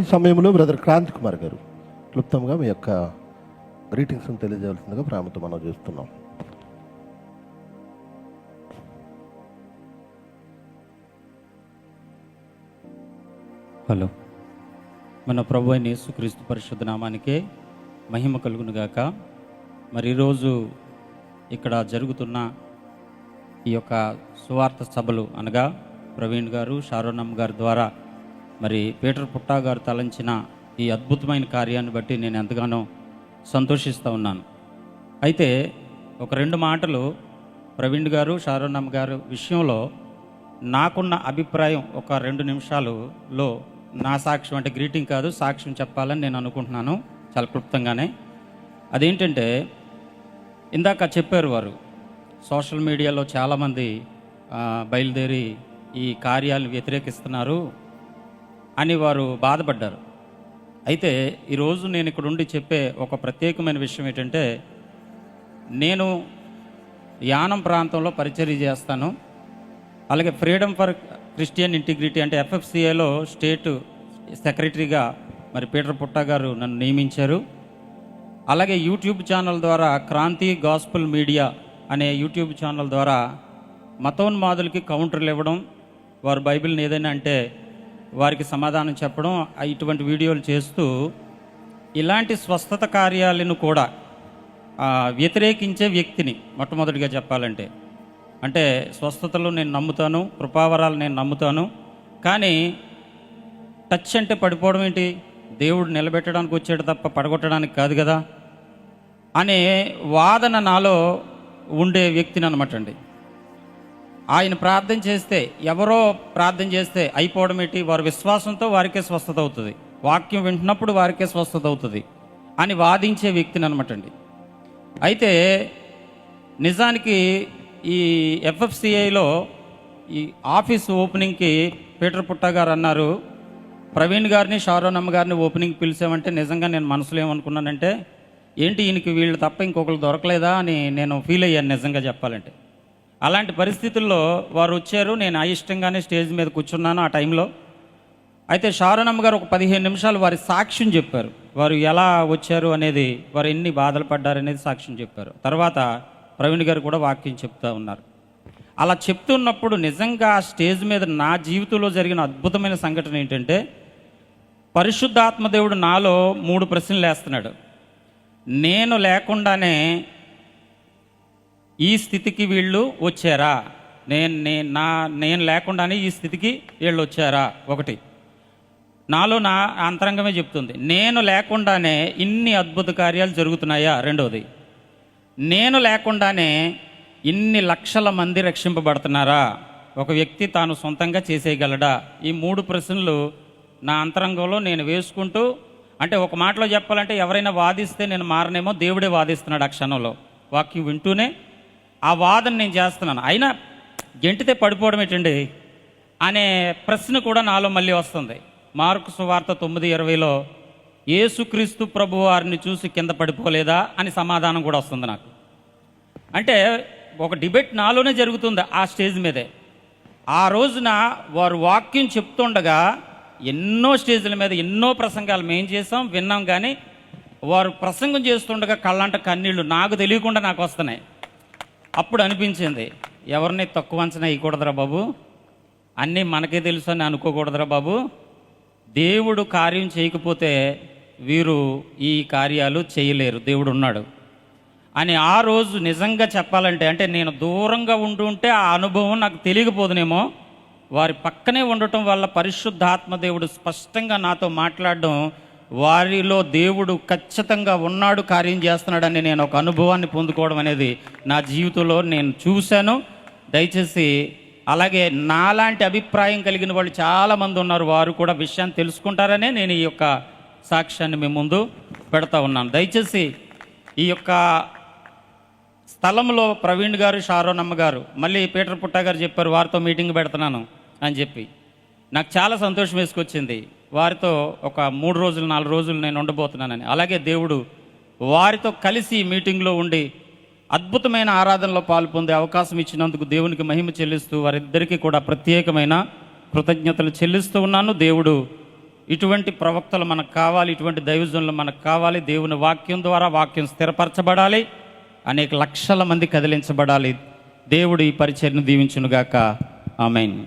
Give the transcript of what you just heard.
ఈ సమయంలో బ్రదర్ క్రాంత్ కుమార్ గారు క్లుప్తంగా మీ యొక్క గ్రీటింగ్స్ తెలియజేయాల్సిందిగా ప్రేమతో మనం చేస్తున్నాం. హలో. మన ప్రభు అయిన యేసుక్రీస్తు పరిశుద్ధ నామానికే మహిమ కలుగునుగాక. మరి ఈరోజు ఇక్కడ జరుగుతున్న ఈ యొక్క సువార్త సభలు అనగా ప్రవీణ్ గారు షారోనమ్ గారి ద్వారా మరి పీటర్ పుట్టా గారు తలంచిన ఈ అద్భుతమైన కార్యాన్ని బట్టి నేను ఎంతగానో సంతోషిస్తూ ఉన్నాను. అయితే ఒక రెండు మాటలు ప్రవీణ్ గారు షారోనమ్ గారు విషయంలో నాకున్న అభిప్రాయం ఒక రెండు నిమిషాలులో నా సాక్ష్యం అంటే గ్రీటింగ్ కాదు సాక్ష్యం చెప్పాలని నేను అనుకుంటున్నాను చాలా క్లుప్తంగానే. అదేంటంటే ఇందాక చెప్పారు వారు సోషల్ మీడియాలో చాలామంది బయలుదేరి ఈ కార్యాలను వ్యతిరేకిస్తున్నారు. అని వారు బాధపడ్డారు. అయితే ఈరోజు నేను ఇక్కడ ఉండి చెప్పే ఒక ప్రత్యేకమైన విషయం ఏంటంటే నేను యానం ప్రాంతంలో పరిచర్య చేస్తాను. అలాగే ఫ్రీడమ్ ఫర్ క్రిస్టియన్ ఇంటిగ్రిటీ అంటే ఎఫ్ఎఫ్సిఏలో స్టేట్ సెక్రటరీగా మరి పీటర్ పుట్ట గారు నన్ను నియమించారు. అలాగే యూట్యూబ్ ఛానల్ ద్వారా క్రాంతి గాస్పుల్ మీడియా అనే యూట్యూబ్ ఛానల్ ద్వారా మతోన్మాదులకి కౌంటర్లు ఇవ్వడం వారు బైబిల్ని ఏదైనా అంటే వారికి సమాధానం చెప్పడం ఇటువంటి వీడియోలు చేస్తూ ఇలాంటి స్వస్థత కార్యాలను కూడా వ్యతిరేకించే వ్యక్తిని మొట్టమొదటిగా చెప్పాలంటే. అంటే స్వస్థతలు నేను నమ్ముతాను కృపావరాలు నేను నమ్ముతాను కానీ టచ్ అంటే పడిపోవడం ఏంటి? దేవుడు నిలబెట్టడానికి వచ్చాడు తప్ప పడగొట్టడానికి కాదు కదా? అనే వాదన నాలో ఉండే వ్యక్తిని అనమాట అండి. ఆయన ప్రార్థన చేస్తే ఎవరో ప్రార్థన చేస్తే అయిపోవడం ఏంటి వారి విశ్వాసంతో వారికే స్వస్థత అవుతుంది. వాక్యం వింటున్నప్పుడు వారికే స్వస్థత అవుతుంది అని వాదించే వ్యక్తిని అనమాట అండి అయితే నిజానికి ఈ ఎఫ్ఎఫ్సిఐలో ఈ ఆఫీస్ ఓపెనింగ్కి పీటర్ పుట్ట గారు అన్నారు ప్రవీణ్ గారిని షారోనమ్మ గారిని ఓపెనింగ్ పిలిచామంటే నిజంగా నేను మనసులో ఏమనుకున్నానంటే ఏంటి ఈయనకి వీళ్ళు తప్ప ఇంకొకరు దొరకలేదా అని నేను ఫీల్ అయ్యాను నిజంగా చెప్పాలంటే. అలాంటి పరిస్థితుల్లో వారు వచ్చారు. నేను అయిష్టంగానే స్టేజ్ మీద కూర్చున్నాను ఆ టైంలో. అయితే షారణమ్మ గారు ఒక పదిహేను నిమిషాలు వారి సాక్ష్యం చెప్పారు. వారు ఎలా వచ్చారు అనేది వారు ఎన్ని బాధలు పడ్డారు అనేది సాక్ష్యం చెప్పారు. తర్వాత ప్రవీణ్ గారు కూడా వాక్యం చెప్తూ ఉన్నారు. అలా చెప్తున్నప్పుడు నిజంగా ఆ స్టేజ్ మీద నా జీవితంలో జరిగిన అద్భుతమైన సంఘటన ఏంటంటే పరిశుద్ధాత్మదేవుడు నాలో మూడు ప్రశ్నలు వేస్తున్నాడు. నేను లేకుండానే ఈ స్థితికి వీళ్ళు వచ్చారా? నేను నేను నా నేను లేకుండానే ఈ స్థితికి వీళ్ళు వచ్చారా? ఒకటి. నాలో నా అంతరంగమే చెప్తుంది. నేను లేకుండానే ఇన్ని అద్భుత కార్యాలు జరుగుతున్నాయా? రెండవది నేను లేకుండానే ఇన్ని లక్షల మంది రక్షింపబడుతున్నారా? ఒక వ్యక్తి తాను సొంతంగా చేసేయగలడా? ఈ మూడు ప్రశ్నలు నా అంతరంగంలో నేను వేసుకుంటూ అంటే ఒక మాటలో చెప్పాలంటే ఎవరైనా వాదిస్తే నేను మారనేమో దేవుడే వాదిస్తున్నాడు ఆ క్షణంలో. వాక్యం వింటూనే ఆ వాదన నేను చేస్తున్నాను. అయినా గెంటితే పడిపోవడం ఏంటండి? అనే ప్రశ్న కూడా నాలో మళ్ళీ వస్తుంది. మార్కు సువార్త తొమ్మిది ఇరవైలో యేసుక్రీస్తు ప్రభు వారిని చూసి కింద పడిపోలేదా? అని సమాధానం కూడా వస్తుంది నాకు. అంటే ఒక డిబేట్ నాలోనే జరుగుతుంది ఆ స్టేజ్ మీదే. ఆ రోజున వారు వాక్యం చెప్తుండగా ఎన్నో స్టేజ్ల మీద ఎన్నో ప్రసంగాలు మేము చేసాం విన్నాం కానీ వారు ప్రసంగం చేస్తుండగా కళ్ళంట కన్నీళ్ళు నాకు తెలియకుండా నాకు వస్తున్నాయి. అప్పుడు అనిపించింది ఎవరిని తక్కువ అంచనా వేయకూడదురా బాబు? అన్నీ మనకే తెలుసు అని అనుకోకూడదురా బాబు? దేవుడు కార్యం చేయకపోతే వీరు ఈ కార్యాలు చేయలేరు దేవుడు ఉన్నాడు. అని ఆ రోజు నిజంగా చెప్పాలంటే అంటే నేను దూరంగా ఉంటుంటే ఆ అనుభవం నాకు తెలియకపోదునేమో వారి పక్కనే ఉండటం వల్ల పరిశుద్ధాత్మ దేవుడు స్పష్టంగా నాతో మాట్లాడడం వారిలో దేవుడు ఖచ్చితంగా ఉన్నాడు కార్యం చేస్తున్నాడని నేను ఒక అనుభవాన్ని పొందుకోవడం అనేది నా జీవితంలో నేను చూశాను. దయచేసి అలాగే నాలాంటి అభిప్రాయం కలిగిన వాళ్ళు చాలామంది ఉన్నారు వారు కూడా విషయాన్ని తెలుసుకుంటారనే నేను ఈ యొక్క సాక్ష్యాన్ని మీ ముందు పెడతా ఉన్నాను. దయచేసి ఈ యొక్క స్థలంలో ప్రవీణ్ గారు షారోనమ్మ గారు మళ్ళీ పీటర్ పుట్టా గారు చెప్పారు వారితో మీటింగ్ పెడుతున్నాను అని చెప్పి. నాకు చాలా సంతోషం వేసుకొచ్చింది. వారితో ఒక మూడు రోజులు నాలుగు రోజులు నేను ఉండబోతున్నానని. అలాగే దేవుడు వారితో కలిసి మీటింగ్లో ఉండి అద్భుతమైన ఆరాధనలో పాలు పొందే అవకాశం ఇచ్చినందుకు దేవునికి మహిమ చెల్లిస్తూ వారిద్దరికీ కూడా ప్రత్యేకమైన కృతజ్ఞతలు చెల్లిస్తూ ఉన్నాను. దేవుడు ఇటువంటి ప్రవక్తలు మనకు కావాలి ఇటువంటి దైవజనులు మనకు కావాలి. దేవుని వాక్యం ద్వారా వాక్యం స్థిరపరచబడాలి. అనేక లక్షల మంది కదిలించబడాలి. దేవుడు ఈ పరిచయను దీవించునుగాక. ఆమెన్.